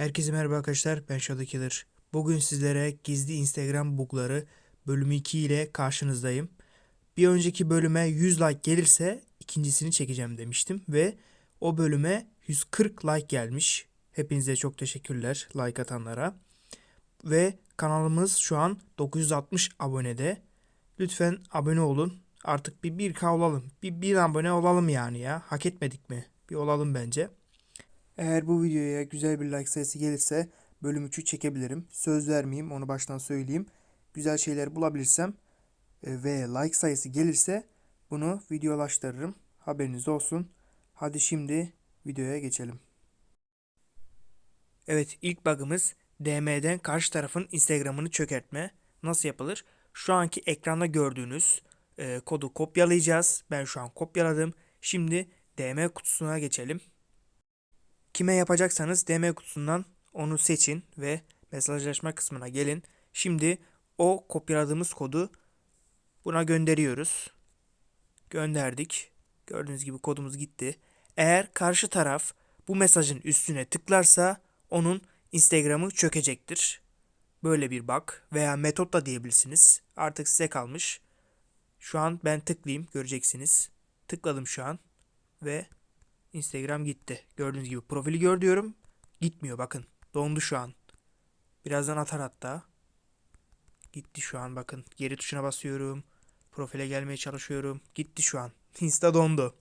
Herkese merhaba arkadaşlar ben Shadowkiller. Bugün sizlere gizli Instagram bugları bölümü 2 ile karşınızdayım. Bir önceki bölüme 100 like gelirse ikincisini çekeceğim demiştim ve o bölüme 140 like gelmiş. Hepinize çok teşekkürler like atanlara. Ve kanalımız şu an 960 abonede. Lütfen abone olun. Artık bir 1K olalım. Bir 1 abone olalım yani ya. Hak etmedik mi? Bir olalım bence. Eğer bu videoya güzel bir like sayısı gelirse bölüm 3'ü çekebilirim. Söz vermeyeyim onu baştan söyleyeyim. Güzel şeyler bulabilirsem e, ve like sayısı gelirse bunu videolaştırırım. Haberiniz olsun. Hadi şimdi videoya geçelim. Evet ilk bug'ımız DM'den karşı tarafın Instagram'ını çökertme. Nasıl yapılır? Şu anki ekranda gördüğünüz e, kodu kopyalayacağız. Ben şu an kopyaladım. Şimdi DM kutusuna geçelim. Kime yapacaksanız DM kutusundan onu seçin ve mesajlaşma kısmına gelin. Şimdi o kopyaladığımız kodu buna gönderiyoruz. Gönderdik. Gördüğünüz gibi kodumuz gitti. Eğer karşı taraf bu mesajın üstüne tıklarsa onun Instagram'ı çökecektir. Böyle bir bug veya metot da diyebilirsiniz. Artık size kalmış. Şu an ben tıklayayım göreceksiniz. Tıkladım şu an ve Instagram gitti. Gördüğünüz gibi profili gör diyorum. Gitmiyor bakın. Dondu şu an. Birazdan atar hatta. Gitti şu an bakın. Geri tuşuna basıyorum. Profile gelmeye çalışıyorum. Gitti şu an. Insta dondu.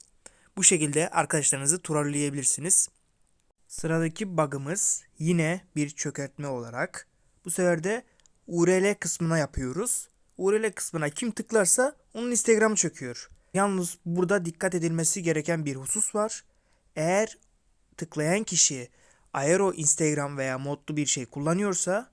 Bu şekilde arkadaşlarınızı trolleyebilirsiniz. Sıradaki bug'ımız yine bir çökertme olarak. Bu sefer de URL kısmına yapıyoruz. URL kısmına kim tıklarsa onun Instagram'ı çöküyor. Yalnız burada dikkat edilmesi gereken bir husus var. Eğer tıklayan kişi Aero Instagram veya modlu bir şey kullanıyorsa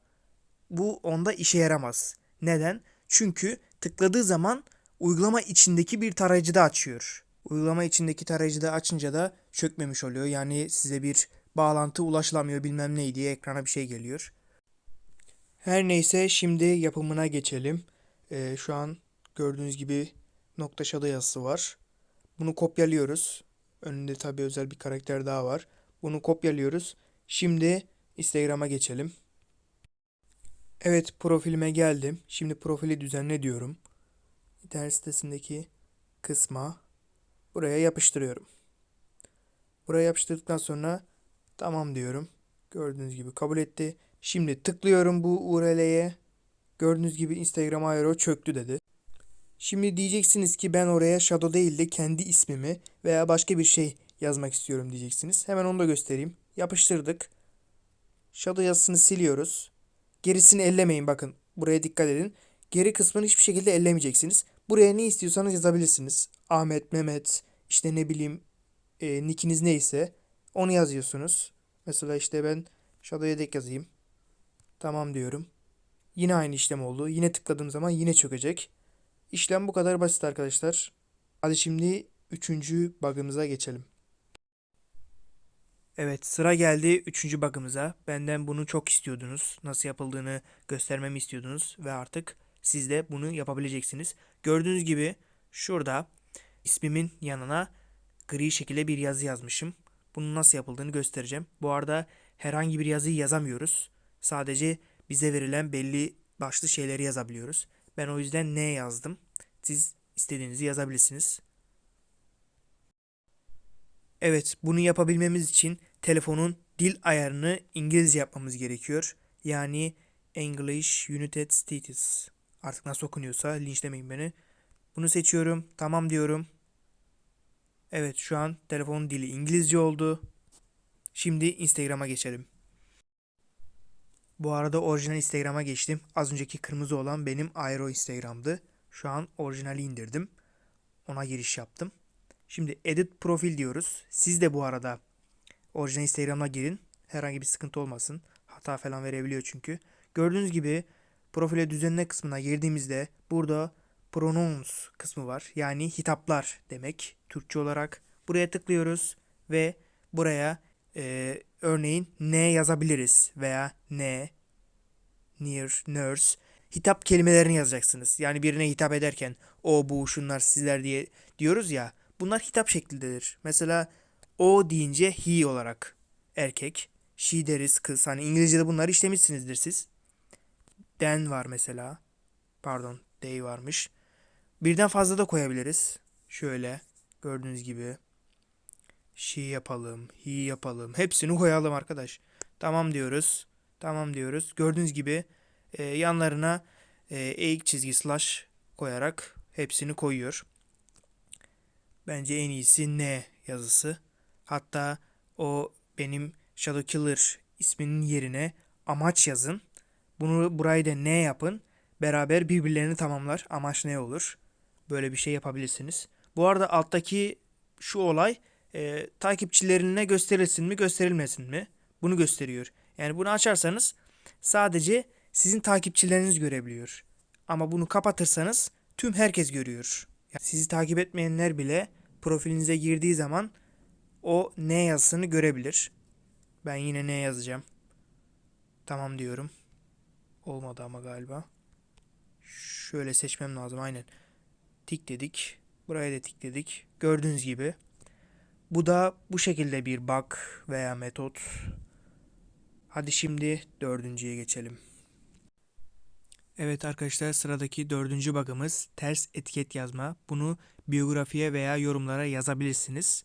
bu onda işe yaramaz. Neden? Çünkü tıkladığı zaman uygulama içindeki bir tarayıcıda açıyor. Uygulama içindeki tarayıcıda açınca da çökmemiş oluyor. Yani size bir bağlantı ulaşılamıyor bilmem ne diye ekrana bir şey geliyor. Her neyse şimdi yapımına geçelim. Ee, şu an gördüğünüz gibi nokta shadow yazısı var. Bunu kopyalıyoruz. Önünde tabii özel bir karakter daha var. Bunu kopyalıyoruz. Şimdi Instagram'a geçelim. Evet profilime geldim. Şimdi profili düzenle diyorum. İnternet sitesindeki kısma buraya yapıştırıyorum. Buraya yapıştırdıktan sonra tamam diyorum. Gördüğünüz gibi kabul etti. Şimdi tıklıyorum bu URL'ye. Gördüğünüz gibi Instagram Aero çöktü dedi. Şimdi diyeceksiniz ki ben oraya Shadow değil de kendi ismimi veya başka bir şey yazmak istiyorum diyeceksiniz. Hemen onu da göstereyim. Yapıştırdık. Shadow yazısını siliyoruz. Gerisini ellemeyin bakın. Buraya dikkat edin. Geri kısmını hiçbir şekilde ellemeyeceksiniz. Buraya ne istiyorsanız yazabilirsiniz. Ahmet, Mehmet, işte ne bileyim e, nickiniz neyse onu yazıyorsunuz. Mesela işte ben Shadow yedek yazayım. Tamam diyorum. Yine aynı işlem oldu. Yine tıkladığım zaman yine çökecek. İşlem bu kadar basit arkadaşlar. Hadi şimdi üçüncü bug'ımıza geçelim. Evet sıra geldi üçüncü bug'ımıza. Benden bunu çok istiyordunuz. Nasıl yapıldığını göstermemi istiyordunuz. Ve artık siz de bunu yapabileceksiniz. Gördüğünüz gibi şurada ismimin yanına gri şekilde bir yazı yazmışım. Bunun nasıl yapıldığını göstereceğim. Bu arada herhangi bir yazıyı yazamıyoruz. Sadece bize verilen belli başlı şeyleri yazabiliyoruz. Ben o yüzden ne yazdım. Siz istediğinizi yazabilirsiniz. Evet, bunu yapabilmemiz için telefonun dil ayarını İngilizce yapmamız gerekiyor. Yani English United States. Artık nasıl okunuyorsa linçlemeyin beni. Bunu seçiyorum. Tamam diyorum. Evet, şu an telefonun dili İngilizce oldu. Şimdi Instagram'a geçelim. Bu arada orijinal Instagram'a geçtim. Az önceki kırmızı olan benim Aero Instagram'dı. Şu an orijinali indirdim. Ona giriş yaptım. Şimdi edit profil diyoruz. Siz de bu arada orijinal Instagram'a girin. Herhangi bir sıkıntı olmasın. Hata falan verebiliyor çünkü. Gördüğünüz gibi profile düzenle kısmına girdiğimizde burada pronouns kısmı var. Yani hitaplar demek Türkçe olarak. Buraya tıklıyoruz ve buraya e, örneğin ne yazabiliriz veya ne, near, nurse hitap kelimelerini yazacaksınız. Yani birine hitap ederken o, bu, şunlar, sizler diye diyoruz ya. Bunlar hitap şeklindedir. Mesela o deyince he olarak erkek. she deriz kız. Hani İngilizce'de bunları işlemişsinizdir siz. Den var mesela. Pardon, they varmış. Birden fazla da koyabiliriz. Şöyle gördüğünüz gibi. She yapalım, he yapalım. Hepsini koyalım arkadaş. Tamam diyoruz. Tamam diyoruz. Gördüğünüz gibi e, yanlarına e, eğik çizgi slash koyarak hepsini koyuyor. Bence en iyisi N yazısı. Hatta o benim Shadow Killer isminin yerine amaç yazın. Bunu burayı da ne yapın. Beraber birbirlerini tamamlar. Amaç ne olur? Böyle bir şey yapabilirsiniz. Bu arada alttaki şu olay e, takipçilerine gösterilsin mi gösterilmesin mi? Bunu gösteriyor. Yani bunu açarsanız sadece sizin takipçileriniz görebiliyor. Ama bunu kapatırsanız tüm herkes görüyor. Yani sizi takip etmeyenler bile profilinize girdiği zaman o ne yazısını görebilir. Ben yine ne yazacağım. Tamam diyorum. Olmadı ama galiba. Şöyle seçmem lazım aynen. Tik dedik. Buraya da tik dedik. Gördüğünüz gibi. Bu da bu şekilde bir bug veya metot. Hadi şimdi dördüncüye geçelim. Evet arkadaşlar sıradaki dördüncü bug'ımız ters etiket yazma. Bunu biyografiye veya yorumlara yazabilirsiniz.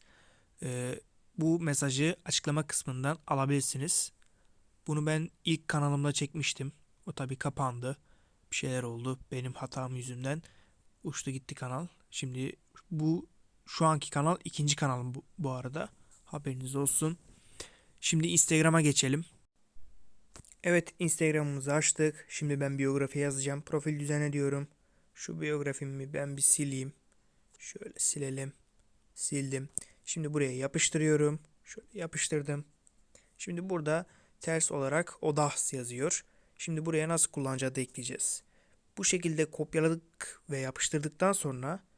Ee, bu mesajı açıklama kısmından alabilirsiniz. Bunu ben ilk kanalımda çekmiştim. O tabi kapandı. Bir şeyler oldu benim hatam yüzünden. Uçtu gitti kanal. Şimdi bu şu anki kanal ikinci kanalım bu, bu arada. Haberiniz olsun. Şimdi Instagram'a geçelim. Evet Instagram'ımızı açtık. Şimdi ben biyografi yazacağım. Profil düzenle diyorum. Şu biyografimi ben bir sileyim. Şöyle silelim. Sildim. Şimdi buraya yapıştırıyorum. Şöyle yapıştırdım. Şimdi burada ters olarak odas yazıyor. Şimdi buraya nasıl kullanacağı da ekleyeceğiz. Bu şekilde kopyaladık ve yapıştırdıktan sonra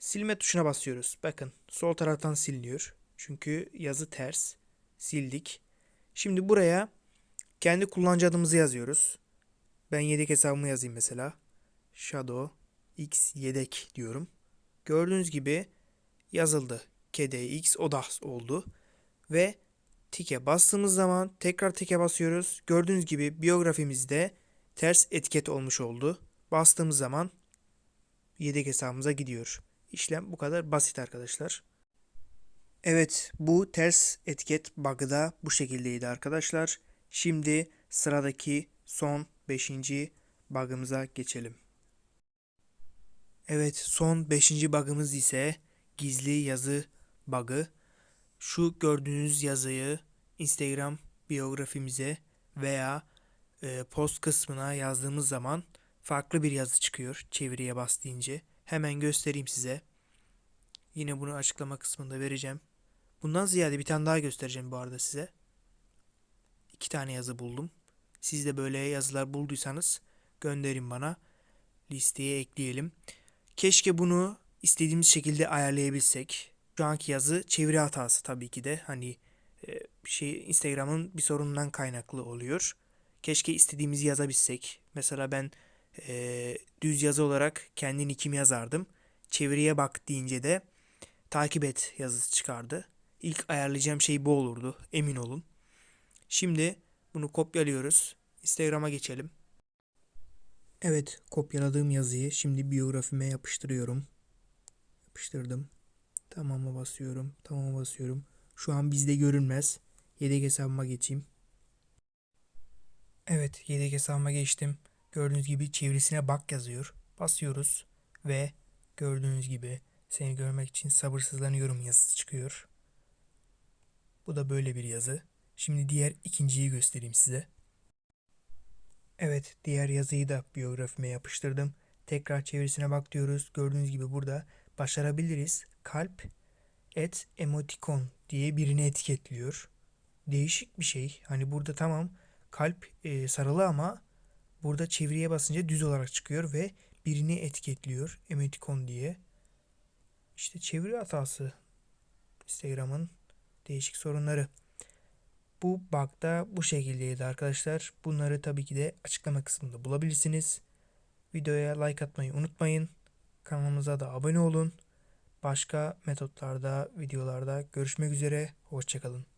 silme tuşuna basıyoruz. Bakın sol taraftan siliniyor. Çünkü yazı ters. Sildik. Şimdi buraya kendi kullanıcı adımızı yazıyoruz. Ben yedek hesabımı yazayım mesela. Shadow X yedek diyorum. Gördüğünüz gibi yazıldı. KDX odas oldu. Ve tike bastığımız zaman tekrar tike basıyoruz. Gördüğünüz gibi biyografimizde ters etiket olmuş oldu. Bastığımız zaman yedek hesabımıza gidiyor. İşlem bu kadar basit arkadaşlar. Evet bu ters etiket bug'ı da bu şekildeydi arkadaşlar. Şimdi sıradaki son 5. bug'ımıza geçelim. Evet son 5. bug'ımız ise gizli yazı bug'ı. Şu gördüğünüz yazıyı Instagram biyografimize veya e, post kısmına yazdığımız zaman farklı bir yazı çıkıyor çeviriye bas deyince. Hemen göstereyim size. Yine bunu açıklama kısmında vereceğim. Bundan ziyade bir tane daha göstereceğim bu arada size. İki tane yazı buldum. Siz de böyle yazılar bulduysanız gönderin bana. Listeye ekleyelim. Keşke bunu istediğimiz şekilde ayarlayabilsek. Şu anki yazı çeviri hatası tabii ki de. Hani e, şey Instagram'ın bir sorunundan kaynaklı oluyor. Keşke istediğimizi yazabilsek. Mesela ben e, düz yazı olarak kendi nickimi yazardım. Çeviriye bak deyince de takip et yazısı çıkardı. İlk ayarlayacağım şey bu olurdu. Emin olun. Şimdi bunu kopyalıyoruz. Instagram'a geçelim. Evet, kopyaladığım yazıyı şimdi biyografime yapıştırıyorum. Yapıştırdım. Tamam'a basıyorum. Tamam'a basıyorum. Şu an bizde görünmez. Yedek hesabıma geçeyim. Evet, yedek hesabıma geçtim. Gördüğünüz gibi çevresine bak yazıyor. Basıyoruz ve gördüğünüz gibi seni görmek için sabırsızlanıyorum yazısı çıkıyor. Bu da böyle bir yazı. Şimdi diğer ikinciyi göstereyim size. Evet, diğer yazıyı da biyografime yapıştırdım. Tekrar çevirisine bak diyoruz. Gördüğünüz gibi burada başarabiliriz. Kalp et emotikon diye birini etiketliyor. Değişik bir şey. Hani burada tamam kalp e, sarılı ama burada çeviriye basınca düz olarak çıkıyor ve birini etiketliyor emotikon diye. İşte çeviri hatası. Instagram'ın değişik sorunları. Bu bug da bu şekildeydi arkadaşlar. Bunları tabii ki de açıklama kısmında bulabilirsiniz. Videoya like atmayı unutmayın. Kanalımıza da abone olun. Başka metotlarda, videolarda görüşmek üzere. Hoşçakalın.